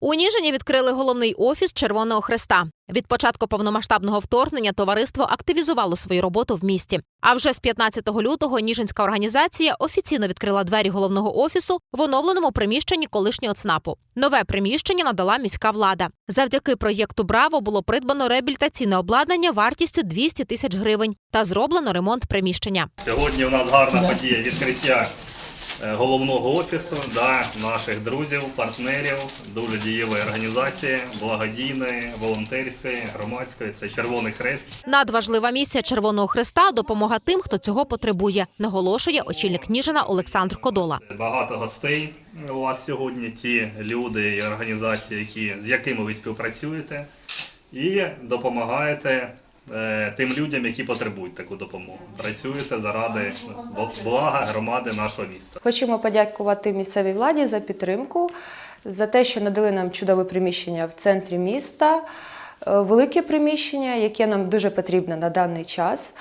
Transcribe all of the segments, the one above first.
У Ніжині відкрили головний офіс Червоного Хреста. Від початку повномасштабного вторгнення товариство активізувало свою роботу в місті. А вже з 15 лютого Ніжинська організація офіційно відкрила двері головного офісу в оновленому приміщенні колишнього ЦНАПу. Нове приміщення надала міська влада. Завдяки проєкту Браво було придбано реабілітаційне обладнання вартістю 200 тисяч гривень та зроблено ремонт приміщення. Сьогодні у нас гарна подія відкриття головного офісу да, наших друзів, партнерів, дуже дієвої організації, благодійної, волонтерської, громадської. Це Червоний Хрест. Надважлива місія Червоного Хреста допомога тим, хто цього потребує, наголошує очільник Ніжина Олександр Кодола. Багато гостей у вас сьогодні, ті люди і організації, які, з якими ви співпрацюєте, і допомагаєте е, тим людям, які потребують таку допомогу. Працюєте заради блага громади нашого міста. Хочемо подякувати місцевій владі за підтримку, за те, що надали нам чудове приміщення в центрі міста, е, велике приміщення, яке нам дуже потрібно на даний час.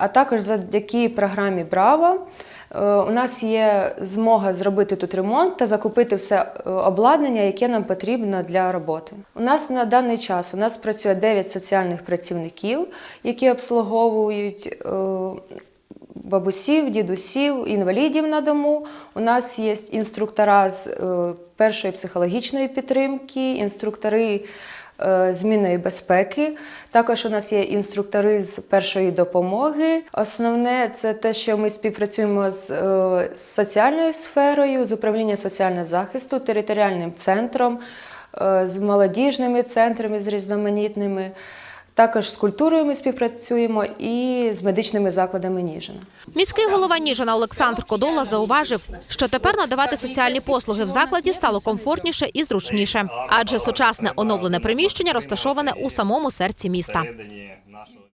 А також завдяки програмі Браво е, у нас є змога зробити тут ремонт та закупити все е, обладнання, яке нам потрібно для роботи. У нас на даний час у нас працює 9 соціальних працівників, які обслуговують е, бабусів, дідусів, інвалідів на дому. У нас є інструктора з першої психологічної підтримки, інструктори змінної безпеки. Також у нас є інструктори з першої допомоги. Основне це те, що ми співпрацюємо з, е, з соціальною сферою, з управлінням соціального захисту, територіальним центром, е, з молодіжними центрами, з різноманітними. Також з культурою ми співпрацюємо і з медичними закладами Ніжина. Міський голова Ніжина Олександр Кодола зауважив, що тепер надавати соціальні послуги в закладі стало комфортніше і зручніше, адже сучасне оновлене приміщення розташоване у самому серці міста.